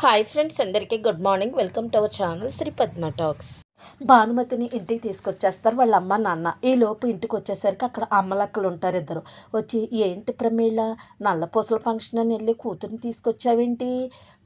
Hi friends అందరికీ good morning. Welcome to our channel Shri Padma talks. భానుమతిని ఇంటికి తీసుకొచ్చేస్తారు వాళ్ళ అమ్మ నాన్న. ఈ లోపు ఇంటికి వచ్చేసరికి అక్కడ అమ్మలక్కలు ఉంటారు ఇద్దరు. వచ్చి ఏంటి ప్రమీళ నల్లపూసల ఫంక్షన్ అని వెళ్ళి కూతుర్ని తీసుకొచ్చావేంటి?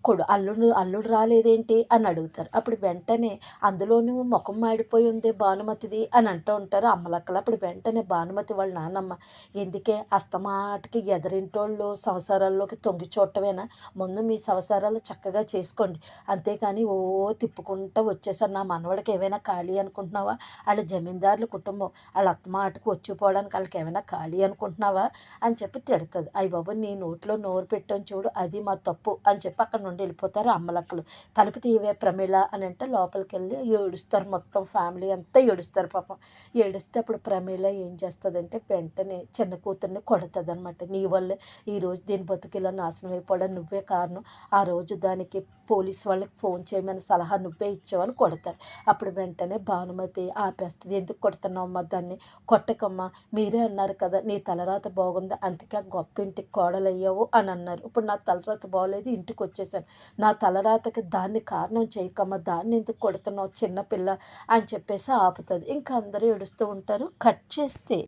కొడు అల్లుడు అల్లుడు రాలేదేంటి? అని అడుగుతారు. అప్పుడు వెంటనే అందులోనూ ముఖం మాడిపోయి ఉంది భానుమతిది అని అంటూ ఉంటారు అమ్మలక్కలు. అప్పుడు వెంటనే భానుమతి వాళ్ళ నాన్నమ్మ ఎందుకే అస్తమాటికి ఎదరింటోళ్ళు సంసారాల్లోకి తొంగి చూడటమేనా? ముందు మీ సంసారాలు చక్కగా చేసుకోండి. అంతేకాని ఓ తిప్పుకుంటూ వచ్చేసారు. నా మనవాడికి ఏమైనా ఖాళీ అనుకుంటున్నావా? వాళ్ళ జమీందారుల కుటుంబం. వాళ్ళ అత్తమాటకు వచ్చిపోవడానికి వాళ్ళకి ఏమైనా ఖాళీ అనుకుంటున్నావా? అని చెప్పి తిడుతుంది. అయ్యి బాబు నీ నోట్లో నోరు పెట్టాను చూడు అది మా తప్పు అని చెప్పి అక్కడ నుండి వెళ్ళిపోతారు అమ్మలక్కలు. తలుపు తీవే ప్రమిళ అని అంటే లోపలికి వెళ్ళి ఏడుస్తారు మొత్తం ఫ్యామిలీ అంతా ఏడుస్తారు పాపం. ఏడిస్తే అప్పుడు ప్రమిళ ఏం చేస్తుందంటే వెంటనే చిన్న కూతుర్ని కొడుతుంది అనమాట నీ వల్లే ఈరోజు దీని బతుకిలా నాశనం అయిపోవడం నువ్వే కారణం. ఆ రోజు దానికి పోలీస్ వాళ్ళకి ఫోన్ చేయమని సలహా నువ్వే ఇచ్చావని కొడతారు. అప్పుడు వెంటనే భానుమతి ఆపేస్తుంది. ఎందుకు కొడుతున్నావమ్మా దాన్ని? కొట్టకమ్మా. మీరే అన్నారు కదా నీ తలరాత బాగుంది. అందుకే ఆ గొప్ప ఇంటికి కోడలయ్యావు అని అన్నారు. ఇప్పుడు నా తలరాత బాగోలేదు. ఇంటికి వచ్చేసాను నా తలరాతకి దాన్ని కారణం చేయకమ్మా. దాన్ని ఎందుకు కొడుతున్నావు చిన్నపిల్ల అని చెప్పేసి ఆపుతుంది. ఇంకా అందరూ ఏడుస్తూ ఉంటారు. కట్ చేస్తే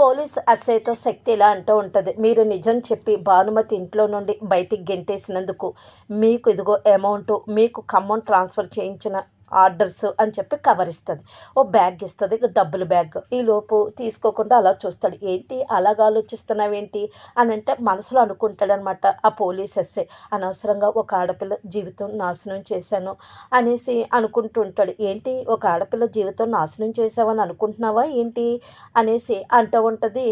పోలీస్ అస్సైతో శక్తి ఇలా అంటూ ఉంటుంది. మీరు నిజం చెప్పి భానుమతి ఇంట్లో నుండి బయటికి గెంటేసినందుకు మీకు ఇదిగో అమౌంట్ మీకు ఖమ్మం ట్రాన్స్ఫర్ చేయించిన ఆర్డర్స్ అని చెప్పి కవర్ ఇస్తుంది. ఓ బ్యాగ్ ఇస్తుంది డబ్బుల బ్యాగ్ ఈ లోపు తీసుకోకుండా అలా చూస్తాడు. ఏంటి? అలాగ ఆలోచిస్తున్నావేంటి? అని అంటే మనసులో అనుకుంటాడనమాట ఆ పోలీస్ ఎస్ఏ అనవసరంగా ఒక ఆడపిల్ల జీవితం నాశనం చేశాను అనేసి అనుకుంటూ ఉంటాడు. ఏంటి? ఒక ఆడపిల్ల జీవితం నాశనం చేసావని అనుకుంటున్నావా? ఏంటి? అనేసి అంటూ ఉంటుంది.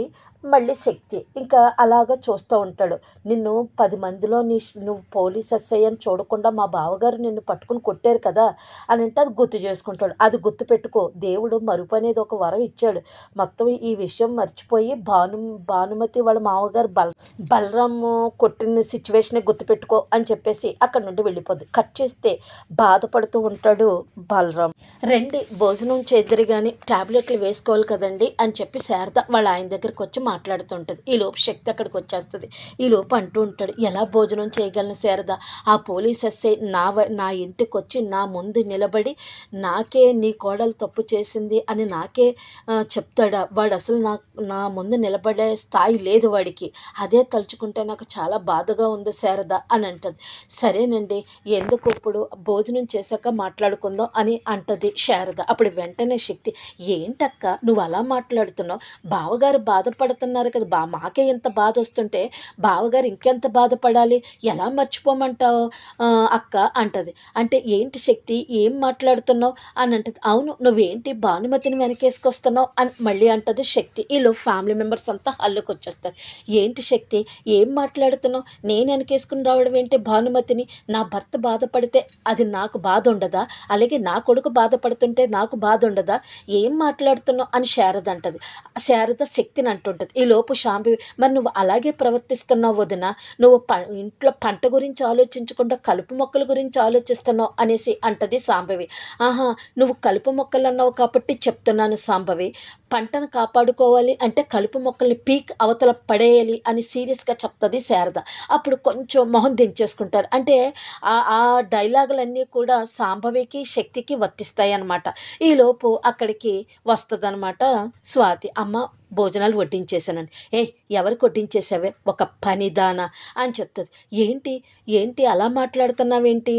మళ్ళీ శక్తి. ఇంకా అలాగ చూస్తూ ఉంటాడు. నిన్ను పది మందిలో నీ నువ్వు పోలీస్ ఎస్ఐ అని చూడకుండా మా బావగారు నిన్ను పట్టుకుని కొట్టారు కదా అని అంటే అది గుర్తు చేసుకుంటాడు. అది గుర్తు పెట్టుకో. దేవుడు మరుపు అనేది ఒక వరం ఇచ్చాడు. మొత్తం ఈ విషయం మర్చిపోయి భాను భానుమతి వాళ్ళ మామగారు బల్ బలరాము కొట్టిన సిచ్యువేషన్ గుర్తుపెట్టుకో అని చెప్పేసి అక్కడ నుండి వెళ్ళిపోద్ది. కట్ చేస్తే బాధపడుతూ ఉంటాడు బలరామ్ రండి భోజనం చేద్దరు కానీ టాబ్లెట్లు వేసుకోవాలి కదండి అని చెప్పి శారద వాళ్ళ ఆయన దగ్గరికి వచ్చి మా మాట్లాడుతుంటుంది. ఈ లోపు శక్తి అక్కడికి వచ్చేస్తుంది. ఈ లోపు అంటూ ఉంటాడు ఎలా భోజనం చేయగలను శారదా? ఆ పోలీస్ ఎస్ఐ నా నా ఇంటికి వచ్చి నా ముందు నిలబడి నాకే నీ కోడలు తప్పు చేసింది అని నాకే చెప్తాడా? వాడు అసలు నా నా ముందు నిలబడే స్థాయి లేదు వాడికి. అదే తలుచుకుంటే నాకు చాలా బాధగా ఉంది శారద అని అంటది. సరేనండి ఎందుకు ఇప్పుడు భోజనం చేశాక మాట్లాడుకుందాం అని అంటది శారద. అప్పుడు వెంటనే శక్తి ఏంటక్క నువ్వు అలా మాట్లాడుతున్నావు? బావగారు చేస్తున్నారు కదా బా మాకే ఇంత బాధ వస్తుంటే బావగారు ఇంకెంత బాధపడాలి? ఎలా మర్చిపోమంటావు? అక్క అంటది. అంటే ఏంటి శక్తి? ఏం మాట్లాడుతున్నావు? అని అంటది. అవును నువ్వేంటి భానుమతిని వెనకేసుకొస్తున్నావు? అని మళ్ళీ అంటది శక్తి. ఈలో ఫ్యామిలీ మెంబర్స్ అంతా హల్లుకి వచ్చేస్తారు ఏంటి శక్తి? ఏం మాట్లాడుతున్నావు? నేను వెనకేసుకుని రావడం ఏంటి భానుమతిని? నా భర్త బాధపడితే అది నాకు బాధ ఉండదా అలాగే నా కొడుకు బాధపడుతుంటే నాకు బాధ ఉండదా ఏం మాట్లాడుతున్నావు? అని శారద అంటది. శారద శక్తిని అంటుంటుంది. ఈ లోపు శాంభవి మరి నువ్వు అలాగే ప్రవర్తిస్తున్నావు వదిన? నువ్వు ప ఇంట్లో పంట గురించి ఆలోచించకుండా కలుపు మొక్కల గురించి ఆలోచిస్తున్నావు అనేసి అంటది సాంబవి ఆహా నువ్వు కలుపు మొక్కలు అన్నావు కాబట్టి చెప్తున్నాను సాంబవి పంటను కాపాడుకోవాలి అంటే కలుపు మొక్కల్ని పీక్ అవతల పడేయాలి అని సీరియస్గా చెప్తుంది శారద. అప్పుడు కొంచెం మొహం దించేసుకుంటారు. అంటే ఆ ఆ డైలాగులన్నీ కూడా సాంభవికి శక్తికి వర్తిస్తాయి అన్నమాట ఈలోపు అక్కడికి వస్తుందన్నమాట స్వాతి. అమ్మ భోజనాలు వడ్డించేశానని. ఏ ఎవరికి కొట్టించేసావే ఒక పనిదానా? అని చెప్తుంది. ఏంటి? ఏంటి అలా మాట్లాడుతున్నావేంటి?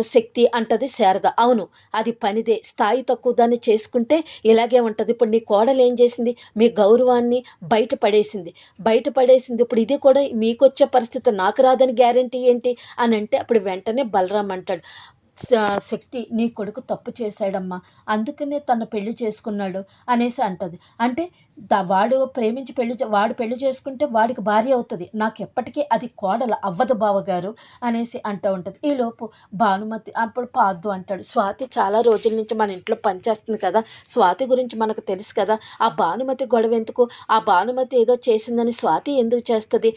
శక్తి అంటది శారద. అవును అది పనిదే. స్థాయి తక్కువ దాన్ని చేసుకుంటే ఇలాగే ఉంటుంది. ఇప్పుడు నీ కోడలు ఏం చేసింది? మీ గౌరవాన్ని బయట పడేసింది. బయట పడేసింది. ఇప్పుడు ఇది కూడా మీకు వచ్చే పరిస్థితి. నాకు రాదని గ్యారంటీ ఏంటి? అని అంటే అప్పుడు వెంటనే బలరాం అంటాడు. శక్తి నీ కొడుకు తప్పు చేశాడమ్మా. అందుకనే తన పెళ్ళి చేసుకున్నాడు అనేసి అంటది. అంటే వాడు ప్రేమించి పెళ్ళి చే- వాడు పెళ్ళి చేసుకుంటే వాడికి భార్య అవుతుంది. నాకు ఎప్పటికీ అది కోడల అవ్వదు బావగారు అనేసి అంటూ ఉంటుంది. ఈలోపు భానుమతి అప్పుడు పాద్దు అంటాడు స్వాతి చాలా రోజుల నుంచి మన ఇంట్లో పనిచేస్తుంది కదా. స్వాతి గురించి మనకు తెలుసు కదా. ఆ భానుమతి గొడవ ఎందుకు? ఆ భానుమతి ఏదో చేసిందని స్వాతి ఎందుకు చేస్తుంది?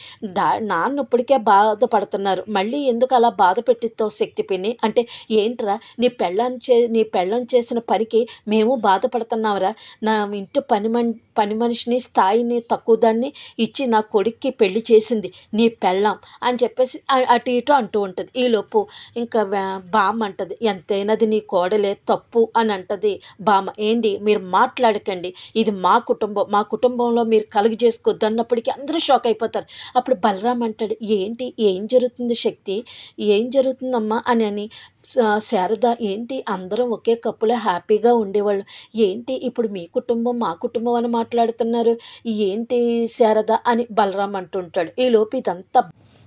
నాన్న ఇప్పటికే బాధపడుతున్నారు. మళ్ళీ ఎందుకు అలా బాధ పెట్టిస్తావు శక్తి పిన్ని? అంటే ఏంట్రా నీ పెళ్ళాన్ని చే నీ పెళ్ళం చేసిన పనికి మేము బాధపడుతున్నావురా. నా ఇంటి పని మన్ పని మనిషిని స్థాయిని తక్కువ దాన్ని ఇచ్చి నా కొడుక్కి పెళ్ళి చేసింది నీ పెళ్ళాం అని చెప్పేసి అటు ఇటు అంటూ ఉంటుంది. ఈలోపు ఇంకా బామ్మ అంటది ఎంతైనది నీ కోడలే తప్పు అని అంటది బామ్మ. ఏంటి? మీరు మాట్లాడకండి. ఇది మా కుటుంబం. మా కుటుంబంలో మీరు కలుగు చేసుకోవద్దు అన్నప్పటికీ అందరూ షాక్ అయిపోతారు. అప్పుడు బలరాం అంటాడు ఏంటి? ఏం జరుగుతుంది శక్తి? ఏం జరుగుతుందమ్మా? అని అని శారద ఏంటి అందరం ఒకే కప్పులో హ్యాపీగా ఉండేవాళ్ళు? ఏంటి ఇప్పుడు మీ కుటుంబం మా కుటుంబం అని మాట్లాడుతున్నారు? ఏంటి శారద? అని బలరాం అంటుంటాడు. ఈలోపు ఇదంతా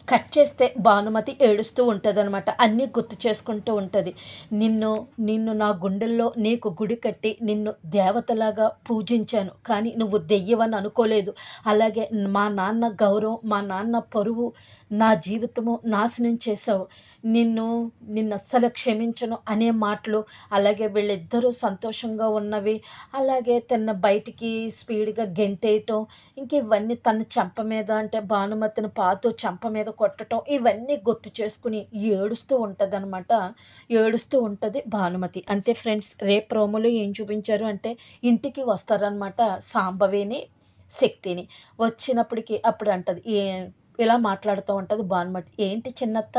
కట్ చేస్తే భానుమతి ఏడుస్తూ ఉంటుంది అనమాట అన్నీ గుర్తు చేసుకుంటూ ఉంటుంది. నిన్ను నిన్ను నా గుండెల్లో నీకు గుడి కట్టి నిన్ను దేవతలాగా పూజించాను. కానీ నువ్వు దెయ్యవని అనుకోలేదు. అలాగే మా నాన్న గౌరవం మా నాన్న పరువు నా జీవితము నాశనం చేసావు నిన్ను నిన్ను అస్సలు క్షమించను అనే మాటలు అలాగే వీళ్ళిద్దరూ సంతోషంగా ఉన్నవి అలాగే తన బయటికి స్పీడ్గా గెంటేయటం ఇంక ఇవన్నీ తన చెంప మీద అంటే భానుమతిని పాతో చెంప మీద కొట్టడం ఇవన్నీ గుర్తు చేసుకుని ఏడుస్తూ ఉంటుంది అనమాట ఏడుస్తూ ఉంటుంది భానుమతి. అంతే ఫ్రెండ్స్ రేపు ప్రోమోలో ఏం చూపించారు అంటే ఇంటికి వస్తారనమాట సాంబవేని శక్తిని. వచ్చినప్పటికీ అప్పుడు అంటది ఏ ఇలా మాట్లాడుతూ ఉంటుంది భానుమతి. ఏంటి చిన్నత్త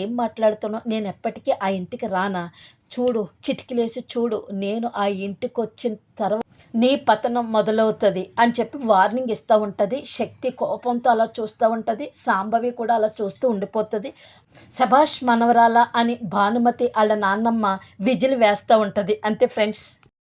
ఏం మాట్లాడుతున్నావు? నేను ఎప్పటికీ ఆ ఇంటికి రానా? చూడు చిటికిలేసి చూడు నేను ఆ ఇంటికి వచ్చిన తర్వాత నీ పతనం మొదలవుతుంది అని చెప్పి వార్నింగ్ ఇస్తూ ఉంటుంది. శక్తి కోపంతో అలా చూస్తూ ఉంటుంది. సాంబవి కూడా అలా చూస్తూ ఉండిపోతుంది. సభాష్ మనవరాల అని భానుమతి వాళ్ళ నాన్నమ్మ విజిల్ వేస్తూ ఉంటుంది. అంతే ఫ్రెండ్స్